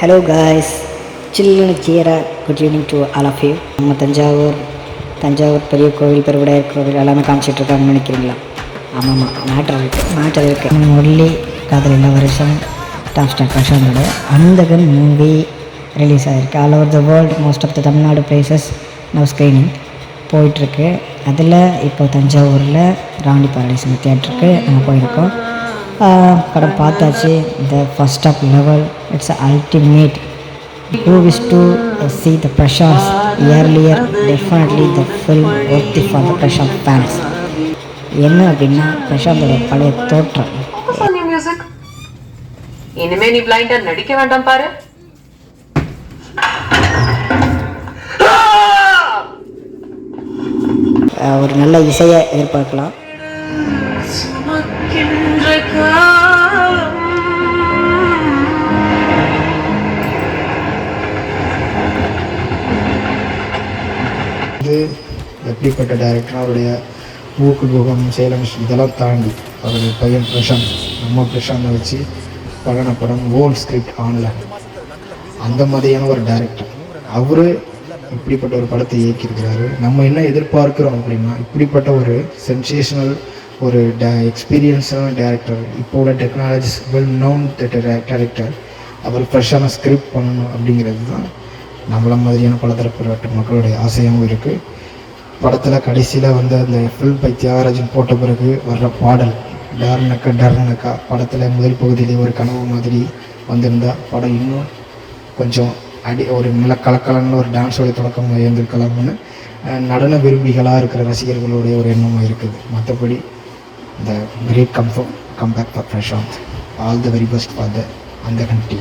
Hello guys சில்லுன்னு சீராக good evening to all of you நம்ம தஞ்சாவூர் தஞ்சாவூர் பெரிய கோவில் பெருவிடையார் கோவில் எல்லாமே காமிச்சிட்ருக்காங்கன்னு நினைக்கிறீங்களா? ஆமாம் ஆமாம் மேட்டர் இருக்குது மேட்டர் இருக்குது முரளி காதல் இல்லை வருஷம் டாப் ஸ்டார் பிரசாந்தோட அந்தகன் மூவி ரிலீஸ் ஆகிருக்கு all over the world most of the Tamil Nadu places now screening போயிட்டுருக்கு அதில் இப்போ தஞ்சாவூரில் ராணி பாரடைசன் தியேட்டருக்கு நம்ம போயிருக்கோம். படம் பார்த்தாச்சு. The first half level it's ultimate wish to uh, see the Prashant earlier? Definitely the film worthy for the Prashant fans. என்ன அப்படின்னா பிரசாந்தோட பழைய தோற்றம். இனிமே நீ பிளைண்டா நடிக்க வேண்டாம் பாரு. ஒரு நல்ல இசையை எதிர்பார்க்கலாம். வந்து எப்படிப்பட்ட டேரக்டர் அவருடைய ஊக்கு குகம் சேலம் இதெல்லாம் தாண்டி அவருடைய பையன் பிரசாந்த் நம்ம பிரசாந்தை வச்சு பழன படம் ஓல் ஸ்கிரிப்ட் ஆன்லைன் அந்த மாதிரியான ஒரு டேரக்டர் அவரு இப்படிப்பட்ட ஒரு படத்தை இயக்கியிருக்கிறாரு. நம்ம என்ன எதிர்பார்க்குறோம் அப்படின்னா இப்படிப்பட்ட ஒரு சென்சேஷனல் ஒரு ட எக்ஸ்பீரியன்ஸான டேரக்டர் இப்போ உள்ள டெக்னாலஜிஸ் வெல் நோன் டேரக்டர் அவர் ஃப்ரெஷ்ஷான ஸ்கிரிப்ட் பண்ணணும் அப்படிங்கிறது தான் நம்மள மாதிரியான பலதரப்பட்ட மக்களுடைய ஆசையாகவும் இருக்குது படத்தில் கடைசியில் வந்து அந்த ஃபில் பை தியாகராஜன் போட்ட பிறகு வர்ற பாடல் டர்னக்கா டர்னக்கா படத்தில் முதல் பகுதியிலே ஒரு கனவு மாதிரி வந்திருந்தா படம் இன்னும் கொஞ்சம் அடி ஒரு நல்ல கலக்கலன்னு ஒரு டான்ஸோட தொடக்கம் இருந்திருக்கலாம்னு நடன விரும்பிகளாக இருக்கிற ரசிகர்களுடைய ஒரு எண்ணமாக இருக்குது. மற்றபடி இந்த great comfort comeback for Prashanth all the very best for the அந்த கண்டி